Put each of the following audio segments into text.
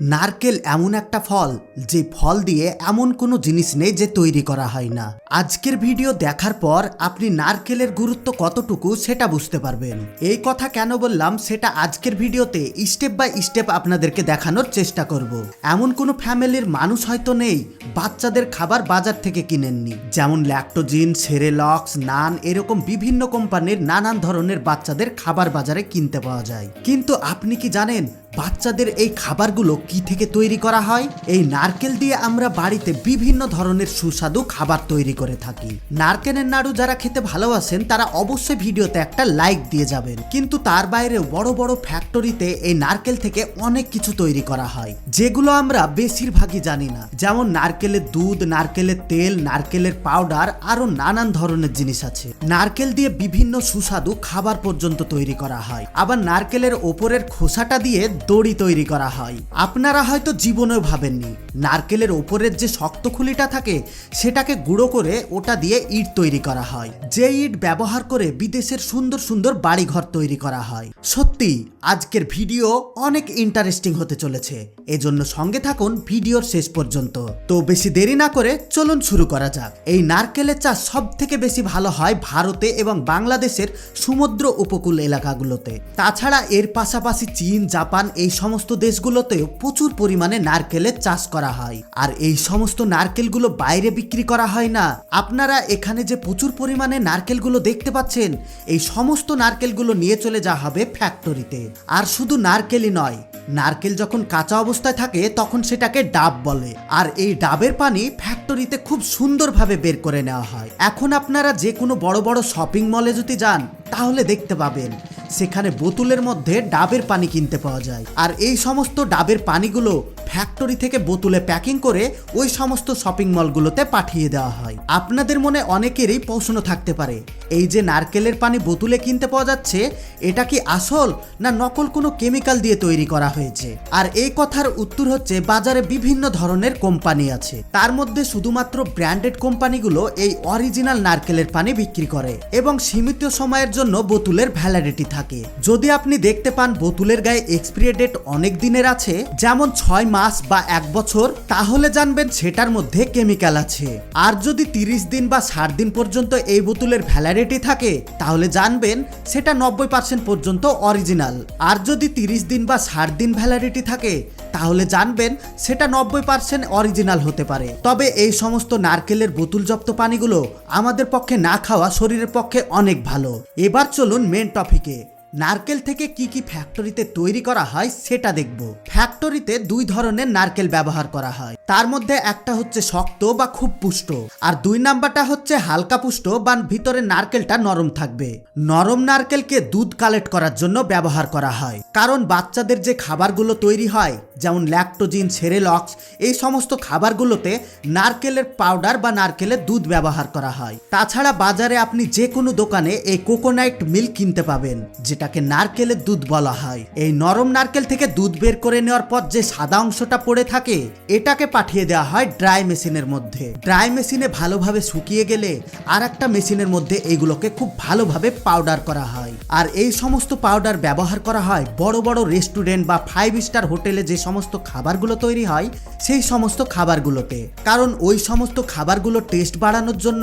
নারকেল এমন একটা ফল যে ফল দিয়ে এমন কোনো জিনিস নেই যে তৈরি করা হয় না। আজকের ভিডিও দেখার পর আপনি নারকেলের গুরুত্ব কতটুকু সেটা বুঝতে পারবেন। এই কথা কেন বললাম সেটা আজকের ভিডিওতে স্টেপ বাই স্টেপ আপনাদেরকে দেখানোর চেষ্টা করব। এমন কোনো ফ্যামিলির মানুষ হয়তো নেই, বাচ্চাদের খাবার বাজার থেকে কিনেননি। যেমন ল্যাক্টোজিন, সেরেলক্স, নান এরকম বিভিন্ন কোম্পানির নানান ধরনের বাচ্চাদের খাবার বাজারে কিনতে পাওয়া যায়। কিন্তু আপনি কি জানেন বাচ্চাদের এই খাবারগুলো কি থেকে তৈরি করা হয়? এই নারকেল দিয়ে আমরা বাড়িতে বিভিন্ন ধরনের সুস্বাদু খাবার তৈরি করে থাকি। নারকেলের নাড়ু যারা খেতে ভালোবাসেন, তারা অবশ্যই ভিডিওতে একটা লাইক দিয়ে যাবেন। কিন্তু তার বাইরে বড় বড় ফ্যাক্টরিতে এই নারকেল থেকে অনেক কিছু তৈরি করা হয়, যেগুলো আমরা বেশিরভাগই জানি না। যেমন নারকেলের দুধ, নারকেলের তেল, নারকেলের পাউডার আরও নানান ধরনের জিনিস আছে। নারকেল দিয়ে বিভিন্ন সুস্বাদু খাবার পর্যন্ত তৈরি করা হয়। আবার নারকেলের ওপরের খোসাটা দিয়ে দড়ি তৈরি করা হয়। আপনারা হয়তো জীবনেও ভাবেননি, নারকেলের ওপরের যে শক্ত খুলিটা থাকে, সেটাকে গুঁড়ো করে ওটা দিয়ে ইট তৈরি করা হয়। যে ইট ব্যবহার করে বিদেশের সুন্দর সুন্দর বাড়িঘর তৈরি করা হয়। সত্যি, আজকের ভিডিও অনেক ইন্টারেস্টিং হতে চলেছে। এজন্য সঙ্গে থাকুন ভিডিওর শেষ পর্যন্ত। তো বেশি দেরি না করে চলুন শুরু করা যাক। এই নারকেলের চাষ সব থেকে বেশি ভালো হয় ভারতে এবং বাংলাদেশের সমুদ্র উপকূল এলাকাগুলোতে। তাছাড়া এর পাশাপাশি চীন, জাপান এই সমস্ত দেশগুলোতেও প্রচুর পরিমাণে নারকেলের চাষ করা হয়। আর এই সমস্ত নারকেলগুলো বাইরে বিক্রি করা হয় না। আপনারা এখানে যে প্রচুর পরিমাণে নারকেলগুলো দেখতে পাচ্ছেন, এই সমস্ত নারকেলগুলো নিয়ে চলে যাওয়া হবে ফ্যাক্টরিতে আর শুধু নারকেলই নয় নারকেল যখন কাঁচা অবস্থায় থাকে, তখন সেটাকে ডাব বলে। আর এই ডাবের পানি ফ্যাক্টরিতে খুব সুন্দরভাবে বের করে নেওয়া হয়। এখন আপনারা যে কোনো বড় বড় শপিং মলে যদি যান, তাহলে দেখতে পাবেন, সেখানে বোতলের মধ্যে ডাবের পানি কিনতে পাওয়া যায়। আর এই সমস্ত ডাবের পানিগুলো ফ্যাক্টরি থেকে বোতলে প্যাকিং করে ওই সমস্ত শপিং মলগুলোতে পাঠিয়ে দেওয়া হয়। আপনাদের মনে অনেকেরই প্রশ্ন থাকতে পারে, এই যে নারকেলের পানি বোতলে কিনতে পাওয়া যাচ্ছে, এটা কি আসল না নকল কোনো কেমিক্যাল দিয়ে তৈরি করা হয়েছে? আর এই কথার উত্তর হচ্ছে বাজারে বিভিন্ন ধরনের কোম্পানি আছে। তার মধ্যে শুধুমাত্র ব্র্যান্ডেড কোম্পানিগুলো এই অরিজিনাল নারকেলের পানি বিক্রি করে এবং সীমিত সময়ের জন্য বোতলের ভ্যালিডিটি থাকে। যদি আপনি দেখতে পান বোতলের গায়ে এক্সপিরি ডেট অনেক দিনের আছে, যেমন ছয় মাস বা এক বছর, তাহলে জানবেন সেটার মধ্যে কেমিক্যাল আছে। আর যদি তিরিশ দিন বা ষাট দিন পর্যন্ত এই বোতলের ভ্যালিডিটি থাকে, তাহলে জানবেন সেটা নব্বই পার্সেন্ট পর্যন্ত অরিজিনাল। আর যদি তিরিশ দিন বা ষাট দিন ভ্যালিডিটি থাকে, তাহলে জানবেন সেটা নব্বই পার্সেন্ট অরিজিনাল হতে পারে। তবে এই সমস্ত নারকেলের বোতলযুক্ত পানিগুলো আমাদের পক্ষে না খাওয়া শরীরের পক্ষে অনেক ভালো। এবার চলুন মেন টপিকে নারকেল থেকে কি কি ফ্যাক্টরিতে তৈরি করা হয় সেটা দেখব। ফ্যাক্টরিতে দুই ধরনের নারকেল ব্যবহার করা হয়। তার মধ্যে একটা হচ্ছে শক্ত বা খুব পুষ্ট, আর দুই নাম্বারটা হচ্ছে হালকা পুষ্ট বা ভিতরে নারকেলটা নরম থাকবে। নরম নারকেলকে দুধ কালেক্ট করার জন্য ব্যবহার করা হয়। কারণ বাচ্চাদের যে খাবারগুলো তৈরি হয়, যেমন ল্যাক্টোজিন সেরেলক্স এই সমস্ত খাবারগুলোতে নারকেলের পাউডার বা নারকেলের দুধ ব্যবহার করা হয়। তাছাড়া বাজারে আপনি যে কোনো দোকানে এই কোকোনাইট মিল্ক কিনতে পাবেন যেটাকে নারকেলের দুধ বলা হয়। এই নরম নারকেল থেকে দুধ বের করে নেওয়ার পর যে সাদা অংশটা পড়ে থাকে, এটাকে পাঠিয়ে দেওয়া হয় ড্রাই মেশিনের মধ্যে। ড্রাই মেশিনে ভালোভাবে শুকিয়ে গেলে আর একটা মেশিনের মধ্যে এইগুলোকে খুব ভালোভাবে পাউডার করা হয়। আর এই সমস্ত পাউডার ব্যবহার করা হয় বড় বড় রেস্টুরেন্ট বা ফাইভ স্টার হোটেলে যে সমস্ত খাবারগুলো তৈরি হয়, সেই সমস্ত খাবারগুলোতে। কারণ ওই সমস্ত খাবারগুলো টেস্ট বাড়ানোর জন্য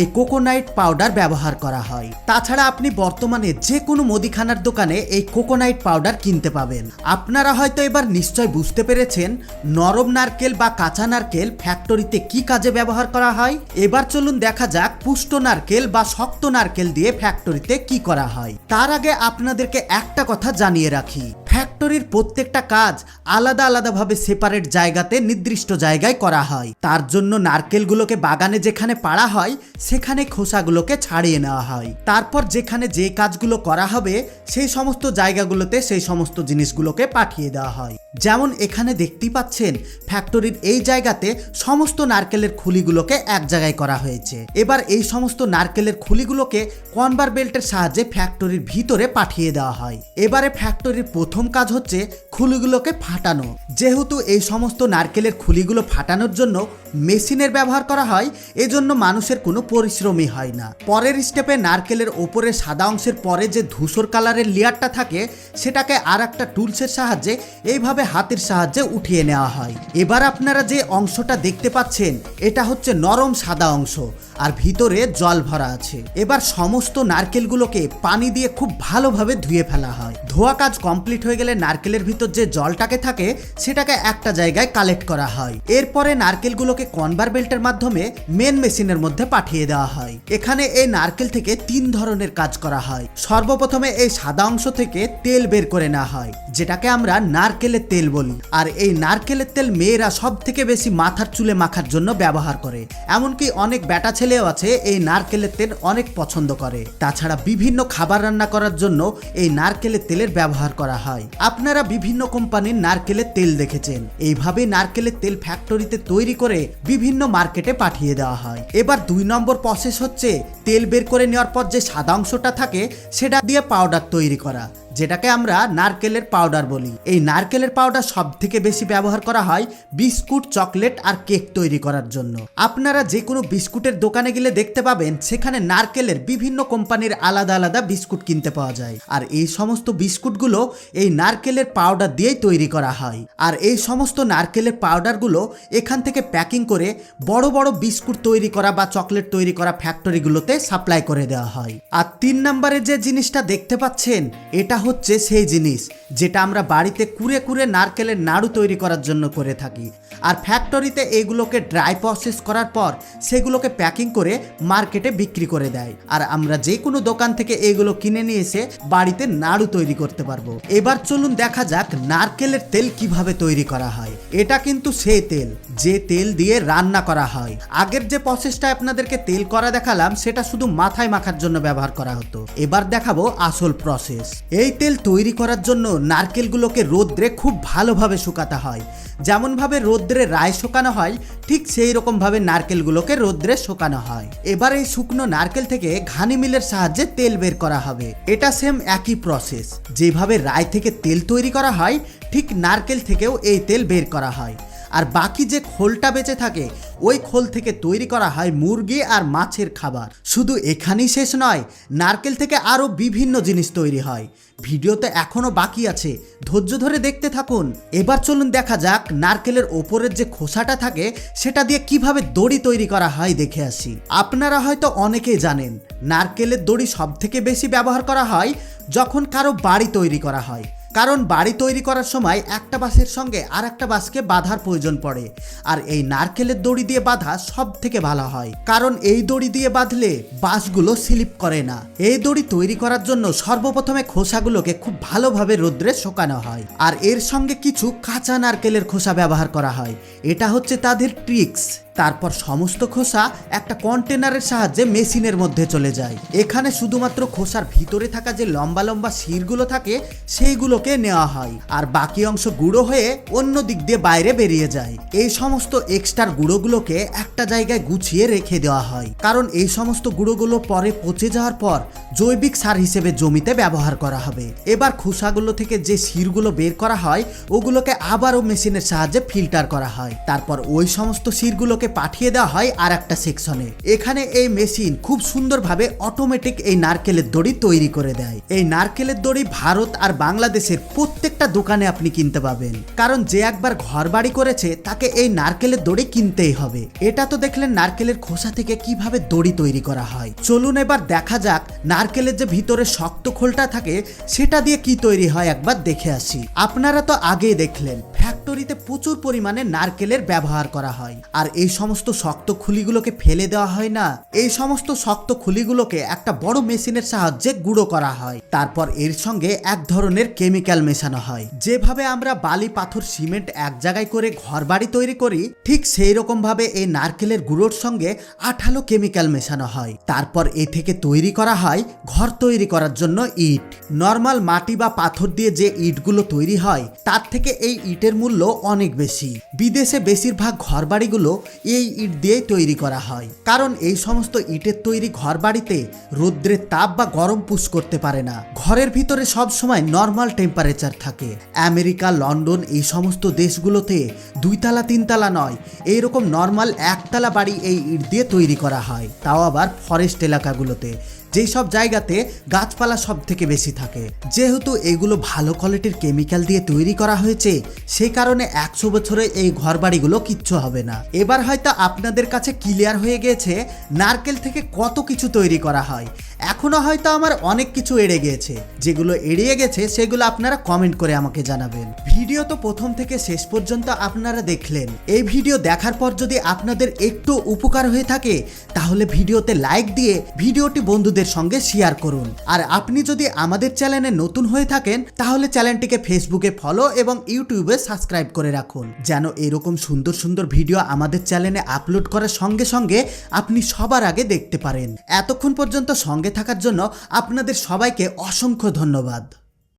এই কোকোনাইট পাউডার ব্যবহার করা হয়। তাছাড়া আপনি বর্তমানে যে কোনো মুদিখানার দোকানে এই কোকোনাইট পাউডার কিনতে পাবেন। আপনারা হয়তো এবার নিশ্চয় বুঝতে পেরেছেন, নরম নারকেল বা কাঁচা নারকেল ফ্যাক্টরিতে কি কাজে ব্যবহার করা হয়। এবার চলুন দেখা যাক পুষ্ট নারকেল বা শক্ত নারকেল দিয়ে ফ্যাক্টরিতে কি করা হয়। তার আগে আপনাদেরকে একটা কথা জানিয়ে রাখি। ফ্যাক্টরির প্রত্যেকটা কাজ আলাদা আলাদাভাবে সেপারেট জায়গাতে নির্দিষ্ট জায়গায় করা হয়। তার জন্য নারকেলগুলোকে বাগানে যেখানে পাড়া হয়, সেখানে খোসাগুলোকে ছাড়িয়ে নেওয়া হয়। তারপর যেখানে যে কাজগুলো করা হবে, সেই সমস্ত জায়গাগুলোতে সেই সমস্ত জিনিসগুলোকে পাঠিয়ে দেওয়া হয়। যেমন এখানে দেখতেই পাচ্ছেন ফ্যাক্টরির এই জায়গাতে সমস্ত নারকেলের খুলিগুলোকে এক জায়গায় করা হয়েছে। এবার এই সমস্ত নারকেলের খুলিগুলোকে কনভার বেল্টের সাহায্যে ফ্যাক্টরির ভিতরে পাঠিয়ে দেওয়া হয়। এবারে ফ্যাক্টরির প্রথম কাজ হচ্ছে খুলিগুলোকে ফাটানো। যেহেতু এই সমস্ত নারকেলের খুলিগুলো ফাটানোর জন্য মেশিনের ব্যবহার করা হয়, এজন্য মানুষের কোনো পরিশ্রমই হয় না। পরের স্টেপে নারকেলের ওপরে সাদা অংশের পরে যে ধূসর কালারের লেয়ারটা থাকে, সেটাকে আর একটা টুলসের সাহায্যে, এইভাবে হাতের সাহায্যে উঠিয়ে নেওয়া হয়। এবার আপনারা যে অংশটা দেখতে পাচ্ছেন, এটা হচ্ছে নরম সাদা অংশ, আর ভিতরে জল ভরা আছে। এবার সমস্ত নারকেলগুলোকে পানি দিয়ে খুব ভালোভাবে ধুয়ে ফেলা হয়। ধোয়া কাজ কমপ্লিট হয়ে গেলে নারকেলের ভিতর যে জলটাকে থাকে, সেটাকে একটা জায়গায় কালেক্ট করা হয়। এরপরে নারকেলগুলোকে কনভার বেল্টের মাধ্যমে মেন মেশিনের মধ্যে পাঠিয়ে দেওয়া হয়। এখানে এই নারকেল থেকে তিন ধরনের কাজ করা হয়। সর্বপ্রথমে এই সাদা অংশ থেকে তেল বের করে নেওয়া হয়। যেটাকে আমরা নারকেলের তেল বলি। আর এই নারকেলের তেল মেয়েরা সব থেকে বেশি মাথার চুলে মাখার জন্য ব্যবহার করে। এমনকি অনেক ব্যাটা ছেলেও আছে, এই নারকেলের তেল অনেক পছন্দ করে। তাছাড়া বিভিন্ন খাবার রান্না করার জন্য এই নারকেলের তেলের ব্যবহার করা হয়। আপনারা বিভিন্ন কোম্পানির নারকেলের তেল দেখেছেন। এইভাবে নারকেলের তেল ফ্যাক্টরিতে তৈরি করে বিভিন্ন মার্কেটে পাঠিয়ে দেওয়া হয়। এবার দুই নম্বর প্রসেস হচ্ছে তেল বের করে নেওয়ার পর যে সাদা অংশটা থাকে, সেটা দিয়ে পাউডার তৈরি করা। যেটাকে আমরা নারকেলের পাউডার বলি। এই নারকেলের পাউডার সব থেকে বেশি ব্যবহার করা হয় বিস্কুট, চকলেট আর কেক তৈরি করার জন্য। আপনারা যে কোনো বিস্কুটের দোকানে গেলে দেখতে পাবেন, সেখানে নারকেলের বিভিন্ন কোম্পানির আলাদা আলাদা বিস্কুট কিনতে পাওয়া যায়। আর এই সমস্ত বিস্কুটগুলো এই নারকেলের পাউডার দিয়েই তৈরি করা হয়। আর এই সমস্ত নারকেলের পাউডারগুলো এখান থেকে প্যাকিং করে বড় বড় বিস্কুট তৈরি করা বা চকলেট তৈরি করা ফ্যাক্টরিগুলোতে সাপ্লাই করে দেওয়া হয়। আর তিন নম্বরে যে জিনিসটা দেখতে পাচ্ছেন, এটা হচ্ছে সেই জিনিস যেটা আমরা বাড়িতে কুড়ে কুড়ে নারকেলের নাড়ু তৈরি করার জন্য করে থাকি। আর ফ্যাক্টরিতে এগুলোকে ড্রাই প্রসেস করার পর সেগুলোকে প্যাকিং করে মার্কেটে বিক্রি করে দেয়। আর আমরা যে কোনো দোকান থেকে এগুলো কিনে নিয়ে এসে বাড়িতে নাড়ু তৈরি করতে পারব। এবার চলুন দেখা যাক নারকেলের তেল কীভাবে তৈরি করা হয়। এটা কিন্তু সেই তেল, যে তেল দিয়ে রান্না করা হয়। আগের যে প্রসেসটা আপনাদেরকে তেল করা দেখালাম, সেটা শুধু মাথায় মাখার জন্য ব্যবহার করা হতো। এবার দেখাবো আসল প্রসেস এই তেল তৈরি করার জন্য নারকেলগুলোকে রোদ্রে খুব ভালোভাবে শুকাতে হয়। যেমনভাবে রোদ্রে রায় শোকানো হয়, ঠিক সেই রকমভাবে নারকেলগুলোকে রৌদ্রে শোকানো হয়। এবার এই শুকনো নারকেল থেকে ঘানি মিলের সাহায্যে তেল বের করা হবে। এটা সেম একই প্রসেস যেভাবে রায় থেকে তেল তৈরি করা হয়, ঠিক নারকেল থেকেও এই তেল বের করা হয়। আর বাকি যে খোলটা বেঁচে থাকে, ওই খোল থেকে তৈরি করা হয় মুরগি আর মাছের খাবার। শুধু এখানেই শেষ নয়, নারকেল থেকে আরও বিভিন্ন জিনিস তৈরি হয়। ভিডিওতে এখনও বাকি আছে, ধৈর্য ধরে দেখতে থাকুন। এবার চলুন দেখা যাক নারকেলের ওপরের যে খোসাটা থাকে, সেটা দিয়ে কীভাবে দড়ি তৈরি করা হয় দেখে আসি। আপনারা হয়তো অনেকেই জানেন, নারকেলের দড়ি সব থেকে বেশি ব্যবহার করা হয় যখন কারও বাড়ি তৈরি করা হয়। কারণ বাড়ি তৈরি করার সময় একটা বাসের সঙ্গে আর একটা বাসকে বাঁধার প্রয়োজন পড়ে। আর এই নারকেলের দড়ি দিয়ে বাঁধা সব থেকে ভালো হয়। কারণ এই দড়ি দিয়ে বাঁধলে বাসগুলো স্লিপ করে না। এই দড়ি তৈরি করার জন্য সর্বপ্রথমে খোসাগুলোকে খুব ভালোভাবে রোদ্রে শোকানো হয়। আর এর সঙ্গে কিছু কাঁচা নারকেলের খোসা ব্যবহার করা হয়। এটা হচ্ছে তাদের ট্রিক্স তারপর সমস্ত খোসা একটা কন্টেনারের সাহায্যে মেশিনের মধ্যে চলে যায়। এখানে শুধুমাত্র খোসার ভিতরে থাকা যে লম্বা লম্বা শিরগুলো থাকে, সেইগুলোকে নেওয়া হয়। আর বাকি অংশ গুঁড়ো হয়ে অন্য দিক দিয়ে বাইরে বেরিয়ে যায়। এই সমস্ত এক্সট্রার গুঁড়োগুলোকে একটা জায়গায় গুছিয়ে রেখে দেওয়া হয়। কারণ এই সমস্ত গুঁড়োগুলো পরে পচে যাওয়ার পর জৈবিক সার হিসেবে জমিতে ব্যবহার করা হবে। এবার খোসাগুলো থেকে যে শিরগুলো বের করা হয়, ওগুলোকে আবারও মেশিনের সাহায্যে ফিল্টার করা হয়। তারপর ওই সমস্ত শিরগুলোকে পাঠিয়ে দেওয়া হয় আর একটা সেকশনে। এখানে এই মেশিন খুব সুন্দরভাবে অটোমেটিক এই নারকেলের দড়ি তৈরি করে দেয়। এই নারকেলের দড়ি ভারত আর বাংলাদেশের প্রত্যেকটা দোকানে আপনি কিনতে পাবেন। কারণ যে একবার ঘর বাড়ি করেছে, তাকে এই নারকেলের দড়ি কিনতেই হবে। এটা তো দেখলেন নারকেলের খোসা থেকে কীভাবে দড়ি তৈরি করা হয়। চলুন এবার দেখা যাক নারকেলের যে ভিতরে শক্ত খোলটা থাকে, সেটা দিয়ে কি তৈরি হয় একবার দেখে আসি। আপনারা তো আগেই দেখলেন ফ্যাক্টরিতে প্রচুর পরিমাণে নারকেলের ব্যবহার করা হয়। আর এই সমস্ত শক্ত খুলিগুলোকে ফেলে দেওয়া হয় না। এই সমস্ত শক্ত খুলিগুলোকে একটা বড় মেশিনের সাহায্যে গুঁড়ো করা হয়। তারপর এর সঙ্গে এক ধরনের কেমিক্যাল মেশানো হয়। যেভাবে আমরা বালি, পাথর, সিমেন্ট এক জায়গায় করে ঘর বাড়ি তৈরি করি, ঠিক সেই রকম ভাবে এই নারকেলের গুঁড়োর সঙ্গে আঠালো কেমিক্যাল মেশানো হয়। তারপর এ থেকে তৈরি করা হয় ঘর তৈরি করার জন্য ইট। নর্মাল মাটি বা পাথর দিয়ে যে ইটগুলো তৈরি হয়, তার থেকে এই ইটের মূল্য অনেক বেশি। বিদেশে বেশিরভাগ ঘরবাড়িগুলো এই ইট দিয়ে তৈরি করা হয়। কারণ এই সমস্ত ইটের তৈরি ঘর বাড়িতে রৌদ্রের তাপ বা গরম পুশ করতে পারে না। ঘরের ভিতরে সব সময় নর্মাল টেম্পারেচার থাকে। আমেরিকা, লন্ডন এই সমস্ত দেশগুলোতে দুইতলা, তিনতলা নয়, এইরকম নর্মাল একতলা বাড়ি এই ইট দিয়ে তৈরি করা হয়। তাও আবার ফরেস্ট এলাকাগুলোতে। যেই সব জায়গাতে গাছপালা সব থেকে বেশি থাকে। যেহেতু এগুলো ভালো কোয়ালিটির কেমিক্যাল দিয়ে তৈরি করা হয়েছে, সেই কারণে একশো বছরে এই ঘর বাড়িগুলো কিচ্ছু হবে না। এবার হয়তো আপনাদের কাছে ক্লিয়ার হয়ে গেছে, নারকেল থেকে কত কিছু তৈরি করা হয়। এখনও হয়তো আমার অনেক কিছু এড়ে গিয়েছে যেগুলো এড়িয়ে গেছে, সেগুলো আপনারা কমেন্ট করে আমাকে জানাবেন। ভিডিও তো প্রথম থেকে শেষ পর্যন্ত আপনারা দেখলেন। এই ভিডিও দেখার পর যদি আপনাদের একটু উপকার হয়ে থাকে, তাহলে ভিডিওতে লাইক দিয়ে ভিডিওটি বন্ধুদের সঙ্গে শেয়ার করুন। আর আপনি যদি আমাদের চ্যানেলে নতুন হয়ে থাকেন, তাহলে চ্যানেলটিকে ফেসবুকে ফলো এবং ইউটিউবে সাবস্ক্রাইব করে রাখুন। যেন এরকম সুন্দর সুন্দর ভিডিও আমাদের চ্যানেলে আপলোড করার সঙ্গে সঙ্গে আপনি সবার আগে দেখতে পারেন। এতক্ষণ পর্যন্ত সঙ্গে থাকার জন্য আপনাদের সবাইকে অসংখ্য ধন্যবাদ।